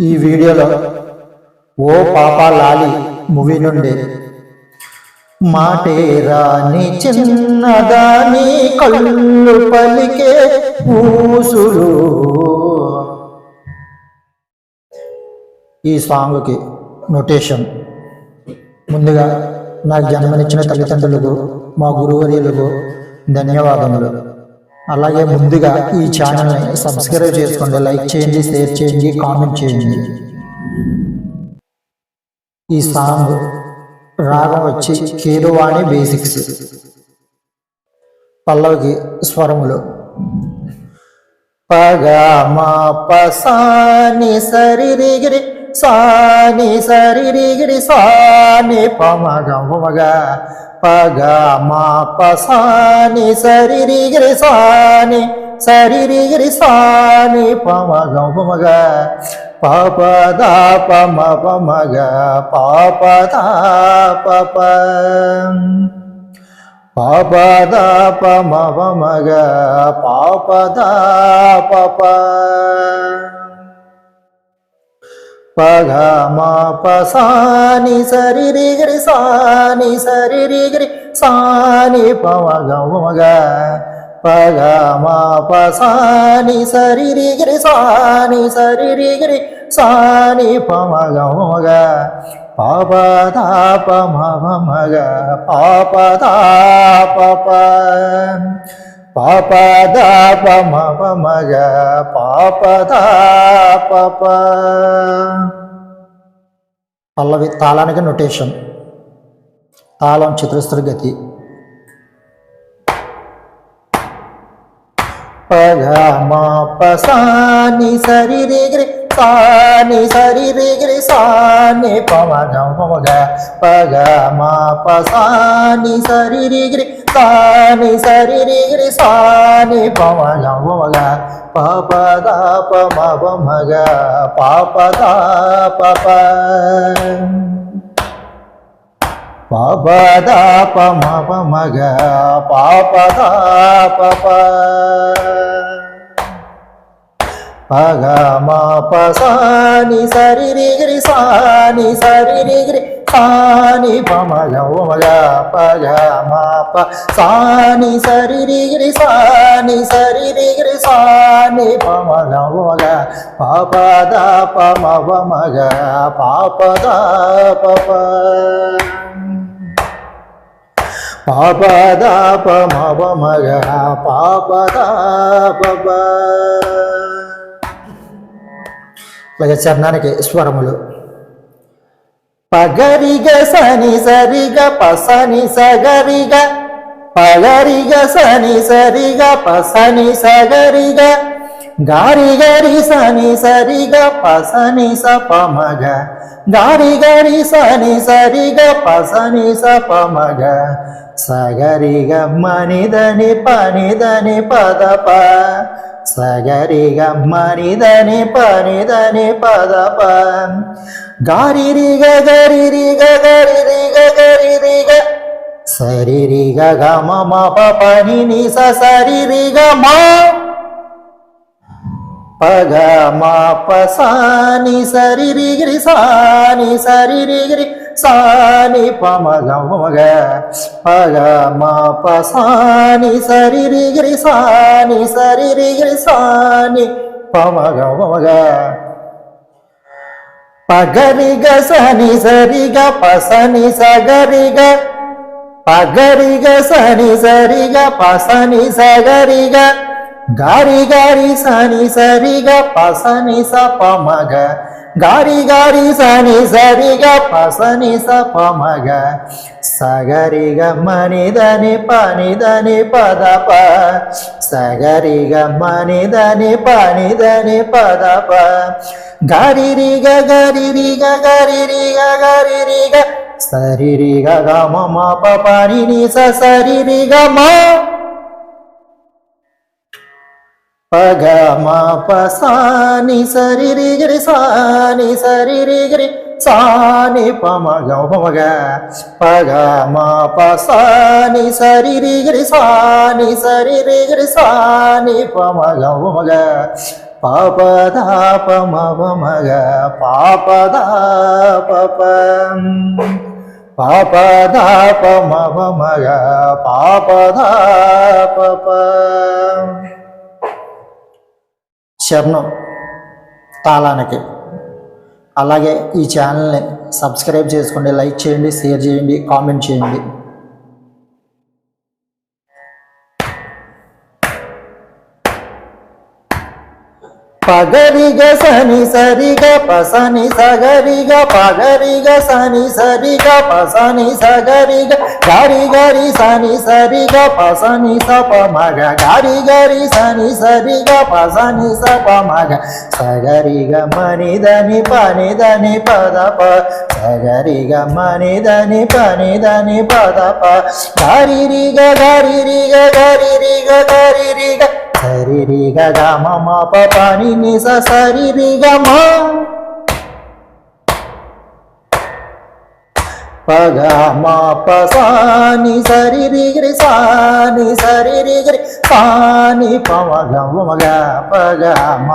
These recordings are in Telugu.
ఈ వీడియోలో ఓ పాపా లాలి మూవీ నుండి మాటేరాని చిన్నదాని కళ్ళు పలికే పూసులు ఈ సాంగ్కి నొటేషన్. ముందుగా నాకు జన్మనిచ్చిన తల్లిదండ్రులకు మా గురువర్యులకు ధన్యవాదములు. అలాగే ముందుగా ఈ ఛానల్ని సబ్స్క్రైబ్ చేసుకోండి లైక్ చేయండి షేర్ చేయండి కామెంట్ చేయండి. ఈ సాంగ్ రాగం వచ్చి కేరువాణి బేసిక్స్. పల్లవికి స్వరములు. పగ మా పసాని సరిరిగిరి సాని సరిరిగిరి సాని పమగ మగ పగ మా పసాని సరిరిగిరి సాని సరిరిగిరి సాని పమగ మగ పాపద పమ పమగ పాపద పప పాపద పమ పమగ పాపద పప పగ మా పసాని సరిరిగిరి సాని సరిరిగిరి సాని పవగమగ. పగ మా పసాని సరిరిగిరి సాని సరిరిగిరి సాని పమగమగ మగ పాపద పమ పాపదాప పల్లవి తాళానికి నొటేషన్. తాళం చతురస్ర గతి. పగ మా పసాని సరిరిగిరి సాని సరిరిగిరి సాని పమగ పమగ. పగ మా పసాని సరిరిగిరి సాని సరిరిగిరి సాని పమగ పమగ పాపద పమ పమగ పాపద పప పాపద పమ పమగ పాపద పప పగ మా పసాని సరిరిగిరి సాని సరిరిగిరి సాని పమగ మగ పగ మాప. సాని సరిరిగిరి సాని సరిరిగిరి సాని పమగ మగ పాపద పమవమగ పాపద పప పాపద పమవమగ పాపద పప చరణానికి స్వరములు. பகரிக சனி சரிக பசனி சகரிக. பகரிக சனி சரிக பசனி சகரிக. காரி கரி சனி சரிக பசனி சபமக. காரி கரி சனி சரிக பசனி சபமக. சகரிக மனிதனி பனிதனி பதப. சகரிக மனிதனி பனிதனி பதப. காரிரிக கரிரிக கரிரிக கரிரிக. சரிரிக கம மப பனி நிச சரிரிக மா. பக மாப சானி சரிரிகிரி சானி சரிரிகிரி சானி பமக மக. பக மாப சானி சரிரிகிரி சானி சரிரிகிரி சானி பமக மக. పగరిగ సని సరిగ పసని సగరిగ పగరిగ సని సరిగ పసని సగరిగ గారి గారి సని సరిగ పసని సపమగ గారి గారి సని సరిగ పసని సపమగ సగరిగ మనిదని పనిదని పదప సగరిగ మనిదని పనిదని పదప గారిరిగ గరిరిగ గరిరిగ గరిరిగ సరిరిగ గమ మప పని ని స సరిరిగ మా పగ మా పసాని సరిరిగిరి సాని సరిరిగిరి సాని పమగ పమగ పగ మా పసాని సరిరిగిరి సాని సరిరిగిరి సాని పమగ పమగ పాపదాపమవమగ పాపదాప పాపదాపమవమగ పాపదాప శరణం తాళానికి. అలాగే ఈ ఛానల్ని సబ్స్క్రైబ్ చేసుకోండి లైక్ చేయండి షేర్ చేయండి కామెంట్ చేయండి. పగరిగ సని సరిగ పసని సగరిగ పగరిగ సని సరిగ పసని సగరిగ గారి గరి సని సరిగ పసని సప మగ గారి గరి సని సరిగ పసని సప మగ సగరిగ మనిదని పనిదని పద ప సగరిగ మనిదని పనిదని పద ప గారి రిగ గారి రిగ గారి రిగ గారి రిగ సరి రిగ గ గ మ మ సరి రి గ మ ప గ సరి రిగరి సాని సరి రిగరి గ రి మగ పగ మా మ గ మ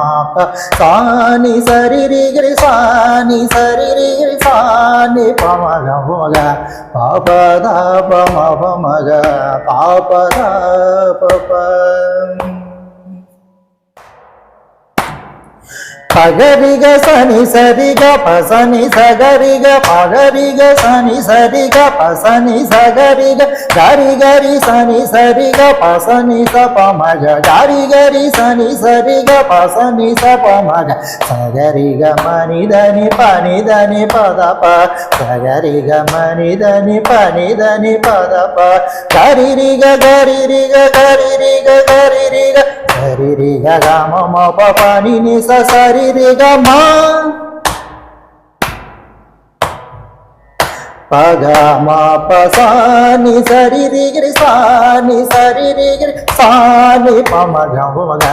మ సరి రిగరి సాని రి స ని సరి రి గ రి స ని ప మ గ మ పగరిగ సని సరిగ పసని సగరిగ పగరిగ సని సరిగ పసని సగరిగ గరి గరి సని సరిగ పసని సప మగ గరి గరి సని సరిగ పసని సప మగ సగరిగ మనిదని పనిదని పద ప సగరిగ మనిదని పనిదని పద ప గరిరిగ గరిరిగ గరిరిగ గరిరిగ సరి రి గ గ మ మ ప ప ని ని స సరి சரிகமா பகமா பசானி சரிரிகிரி சானி சரிரிகிரி சானி பமகம் உமக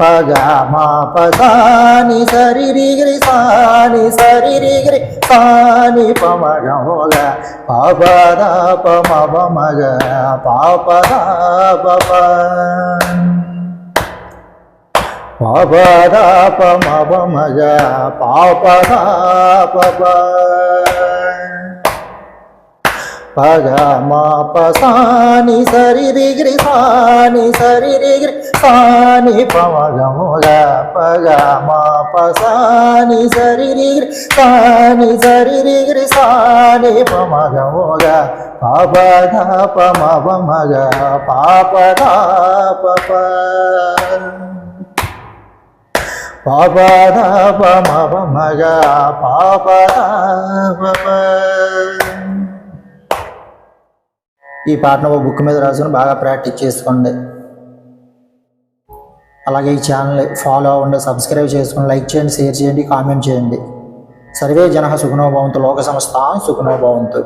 பகமா பசானி சரிரிகிரி சானி சரிரிகிரி சானி பமகம் உமக பாபதா பம பமக. பாபதா பப మ గ మ మ గ ప గ మ ప స ని సరి రి గ రి స ని సరి రి గ రి స ని ప మ గ మ గ ప ప ద ప మ ప మ గ ప ప ద ప ప పాపదా పమవ మగ పాపదా పప పగ మా పసాని సరి రిగిరి సాని సరి రిగిరి సాని పమగ మగ పగ మా పసాని సరి రిగిరి సాని సరి రిగిరి సాని పమగ మగ పాపదా పమవ పాపదాప ఈ పాటను ఒక బుక్ మీద రాసుకుని బాగా ప్రాక్టీస్ చేసుకోండి. అలాగే ఈ ఛానల్ ఫాలో అవ్వండి సబ్స్క్రైబ్ చేసుకుని లైక్ చేయండి షేర్ చేయండి కామెంట్ చేయండి. సర్వే జన సుఖనోభవంతు లోక సంస్థ సుఖనోభవంతు